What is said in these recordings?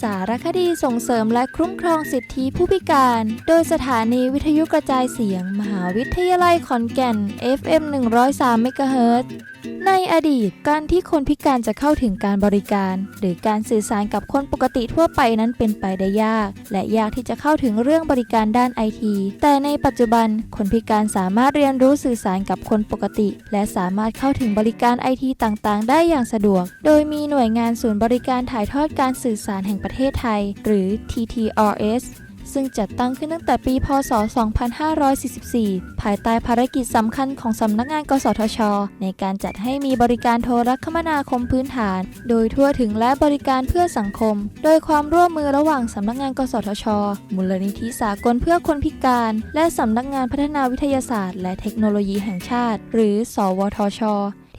สารคดีส่งเสริมและคุ้มครองสิทธิผู้พิการ โดยสถานีวิทยุกระจายเสียง มหาวิทยาลัยขอนแก่น FM 103 MHz ในอดีตการที่คนพิการจะเข้าถึงการบริการ หรือการสื่อสารกับคนปกติทั่วไปนั้นเป็นไปได้ยาก และยากที่จะเข้าถึงเรื่องบริการด้านไอทีแต่ในปัจจุบันคนพิการสามารถเรียนรู้สื่อสารกับคนปกติ และสามารถเข้าถึงบริการไอทีต่างๆ ได้อย่างสะดวก โดยมีหน่วยงานศูนย์บริการถ่ายทอดการสื่อสารแห่งประเทศไทย หรือ TTRS ซึ่งจัดตั้งขึ้นตั้งแต่ปี พศ 2544 ภายใต้ภารกิจสำคัญของสำนักงานกสทช ในการจัดให้มีบริการโทรคมนาคมพื้นฐาน โดยทั่วถึงและบริการเพื่อสังคม โดยความร่วมมือระหว่างสำนักงานกสทช มูลนิธิสากลเพื่อคนพิการ และสำนักงานพัฒนาวิทยาศาสตร์ และเทคโนโลยีแห่งชาติ หรือ สวทช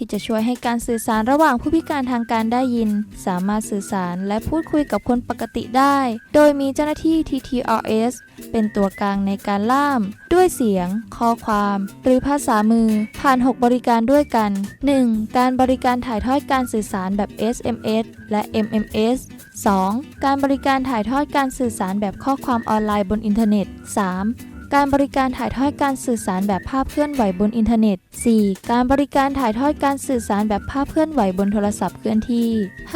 ที่จะช่วยให้การสื่อสารระหว่างผู้พิการทางการได้ยิน สามารถสื่อสารและพูดคุยกับคนปกติได้ โดยมีเจ้าหน้าที่ TTRS เป็นตัวกลางในการล่าม ด้วยเสียง ข้อความ หรือภาษามือ ผ่าน 6 บริการด้วยกัน 1. การบริการถ่ายทอดการสื่อสารแบบ SMS และ MMS 2. การบริการถ่ายทอดการสื่อสารแบบข้อความออนไลน์บนอินเทอร์เน็ต 3. การบริการถ่ายทอดการสื่อสารแบบภาพเคลื่อนไหวบนอินเทอร์เน็ต 4. การบริการถ่ายทอดการสื่อสารแบบภาพเคลื่อนไหวบนโทรศัพท์เคลื่อนที่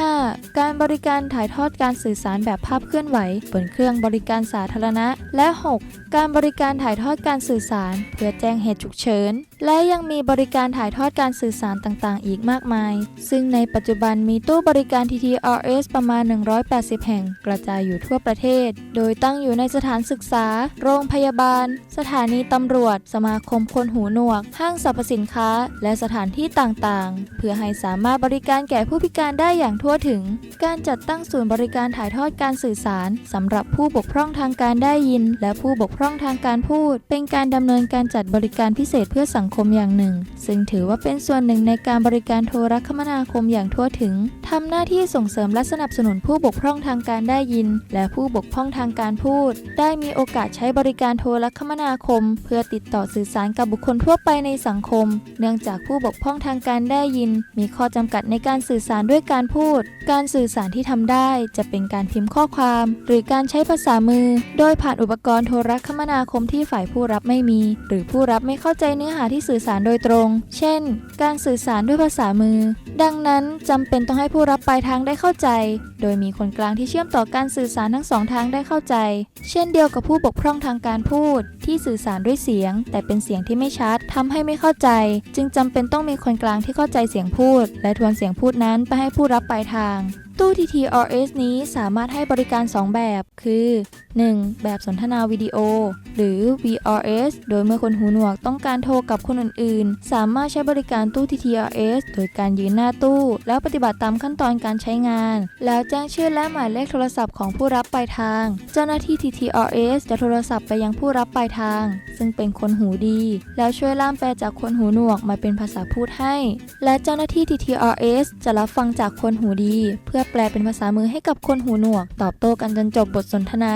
5. การบริการถ่ายทอดการสื่อสารแบบภาพเคลื่อนไหว บนเครื่องบริการสาธารณะ และ 6. การบริการถ่ายทอดการสื่อสาร เพื่อแจ้งเหตุฉุกเฉินและยังมีบริการถ่ายทอดการสื่อสารต่างๆ อีกมากมาย ซึ่งในปัจจุบันมีตู้บริการ TTRS ประมาณ 180 แห่ง กระจายอยู่ทั่วประเทศ โดยตั้งอยู่ในสถานศึกษา โรงพยาบาล สถานีตำรวจ สมาคมคนหูหนวก ห้างสรรพสินค้า และสถานที่ต่างๆ เพื่อให้สามารถบริการแก่ผู้พิการได้อย่างทั่วถึง การจัดตั้งศูนย์บริการถ่ายทอดการสื่อสารสำหรับผู้บกพร่องทางการได้ยิน และผู้บกพร่องทางการพูด เป็นการดำเนินการจัดบริการพิเศษเพื่อสังคมอย่างหนึ่ง ซึ่งถือว่าเป็นส่วนหนึ่งในการบริการโทรคมนาคมอย่างทั่วถึงทำหน้าที่ส่งเสริมและสนับสนุนผู้บกพร่องทางการได้ยิน และผู้บกพร่องทางการพูด ได้มีโอกาสใช้บริการโทรคมนาคม เพื่อติดต่อสื่อสารกับบุคคลทั่วไปในสังคม เนื่องจากผู้บกพร่องทางการได้ยิน มีข้อจำกัดในการสื่อสารด้วยการพูด การสื่อสารที่ทำได้จะเป็นการพิมพ์ข้อความ หรือการใช้ภาษามือ โดยผ่านอุปกรณ์โทรคมนาคมที่ฝ่ายผู้รับไม่มี หรือผู้รับไม่เข้าใจเนื้อหาที่สื่อสารโดยตรง เช่น การสื่อสารด้วยภาษามือ ดังนั้นจำเป็นต้องให้ผู้รับปลายทางได้เข้าใจ โดยมีคนกลางที่เชื่อมต่อการสื่อสารทั้งสองทางได้เข้าใจ เช่นเดียวกับผู้บกพร่องทางการพูด ที่สื่อสารด้วยเสียง แต่เป็นเสียงที่ไม่ชัดทำให้ไม่เข้าใจ จึงจำเป็นต้องมีคนกลางที่เข้าใจเสียงพูด และทวนเสียงพูดนั้นไปให้ผู้รับปลายทางตู้ TTRS นี้สามารถให้บริการ 2 แบบ คือ 1. แบบสนทนาวิดีโอ หรือ VRS โดยเมื่อคนหูหนวกต้องการโทรกับคนอื่นๆ สามารถใช้บริการตู้ TTRS โดยการยืนหน้าตู้ แล้วปฏิบัติตามขั้นตอนการใช้งาน แล้วแจ้งชื่อและหมายเลขโทรศัพท์ของผู้รับปลายทาง เจ้าหน้าที่ TTRS จะโทรศัพท์ไปยังผู้รับปลายทาง ซึ่งเป็นคนหูดี แล้วช่วยล่ามแปลจากคนหูหนวกมาเป็นภาษาพูดให้ และเจ้าหน้าที่ TTRS จะรับฟังจากคนหูดี เพื่อแปลเป็นภาษามือให้กับคนหูหนวก ตอบโต้กันจนจบบทสนทนา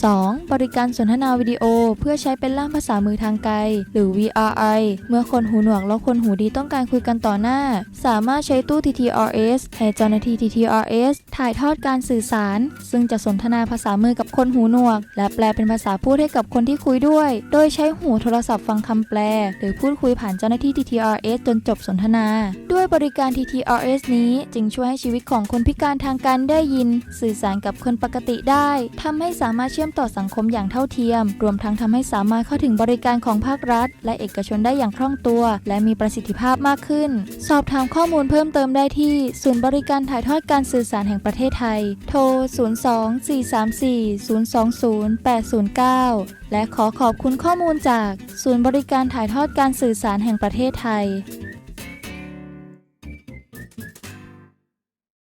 2. บริการสนทนาวิดีโอ เพื่อใช้เป็นล่ามภาษามือทางไกล หรือ VRI เมื่อคนหูหนวกและคนหูดีต้องการคุยกันต่อหน้า สามารถใช้ตู้ TTRS ให้เจ้าหน้าที่ TTRS ถ่ายทอดการสื่อสาร ซึ่งจะสนทนาภาษามือกับคนหูหนวก และแปลเป็นภาษาพูดให้กับคนที่คุยด้วย โดยใช้หูโทรศัพท์ฟังคำแปล หรือพูดคุยผ่านเจ้าหน้าที่ TTRS จนจบสนทนา ด้วยบริการ TTRS นี้จึงช่วยให้ชีวิตของคนพิการทางการได้ยิน สื่อสารกับคนปกติได้ทำให้สามารถเชื่อื่อมต่อสังคมอย่างเท่าเทียม รวมทั้งทำให้สามารถเข้าถึงบริการของภาครัฐ และเอกชนได้อย่างคล่องตัว และมีประสิทธิภาพมากขึ้น สอบถามข้อมูลเพิ่มเติมได้ที่ศูนย์บริการถ่ายทอดการสื่อสารแห่งประเทศไทย โทร 02-434-020-809 และขอขอบคุณข้อมูลจาก ศูนย์บริการถ่ายทอดการสื่อสารแห่งประเทศไทย